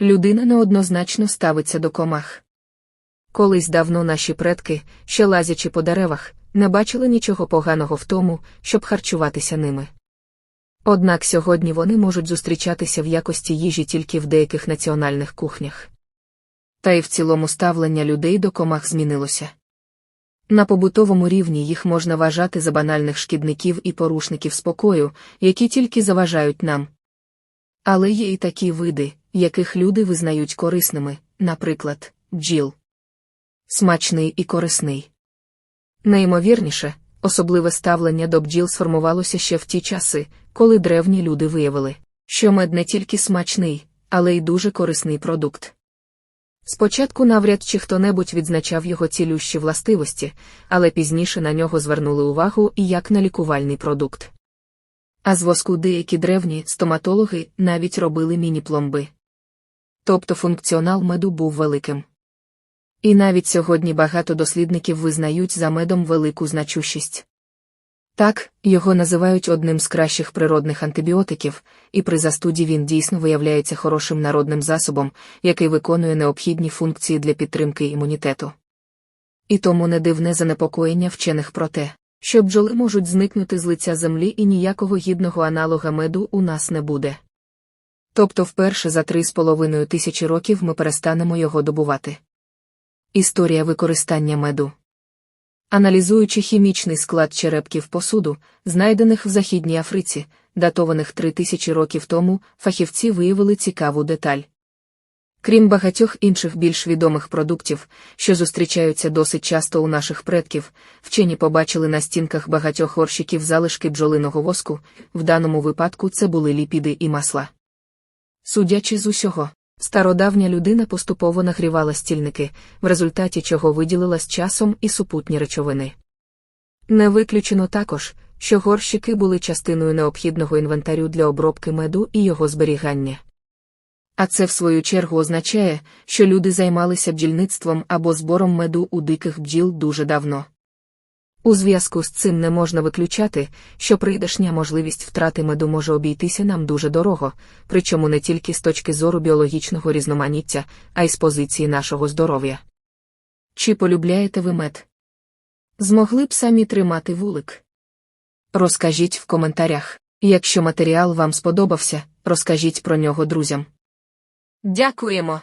Людина неоднозначно ставиться до комах. Колись давно наші предки, ще лазячи по деревах, не бачили нічого поганого в тому, щоб харчуватися ними. Однак сьогодні вони можуть зустрічатися в якості їжі тільки в деяких національних кухнях. Та й в цілому ставлення людей до комах змінилося. На побутовому рівні їх можна вважати за банальних шкідників і порушників спокою, які тільки заважають нам. Але є і такі види, яких люди визнають корисними, наприклад, бджіл. Смачний і корисний. Найімовірніше, особливе ставлення до бджіл сформувалося ще в ті часи, коли древні люди виявили, що мед не тільки смачний, але й дуже корисний продукт. Спочатку навряд чи хто-небудь відзначав його цілющі властивості, але пізніше на нього звернули увагу і як на лікувальний продукт. А з воску деякі древні стоматологи навіть робили міні-пломби. Тобто функціонал меду був великим. І навіть сьогодні багато дослідників визнають за медом велику значущість. Так, його називають одним з кращих природних антибіотиків, і при застуді він дійсно виявляється хорошим народним засобом, який виконує необхідні функції для підтримки імунітету. І тому не дивне занепокоєння вчених про те, що бджоли можуть зникнути з лиця землі і ніякого гідного аналога меду у нас не буде. Тобто вперше за три з половиною тисячі років ми перестанемо його добувати. Історія використання меду. Аналізуючи хімічний склад черепків посуду, знайдених в Західній Африці, датованих 3000 років тому, фахівці виявили цікаву деталь. Крім багатьох інших більш відомих продуктів, що зустрічаються досить часто у наших предків, вчені побачили на стінках багатьох горщиків залишки бджолиного воску, в даному випадку це були ліпіди і масла. Судячи з усього, Стародавня людина поступово нагрівала стільники, в результаті чого виділила з часом і супутні речовини. Не виключено також, що горщики були частиною необхідного інвентарю для обробки меду і його зберігання. А це, в свою чергу, означає, що люди займалися бджільництвом або збором меду у диких бджіл дуже давно. У зв'язку з цим не можна виключати, що прийдешня можливість втрати меду може обійтися нам дуже дорого, причому не тільки з точки зору біологічного різноманіття, а й з позиції нашого здоров'я. Чи полюбляєте ви мед? Змогли б самі тримати вулик? Розкажіть в коментарях. Якщо матеріал вам сподобався, розкажіть про нього друзям. Дякуємо!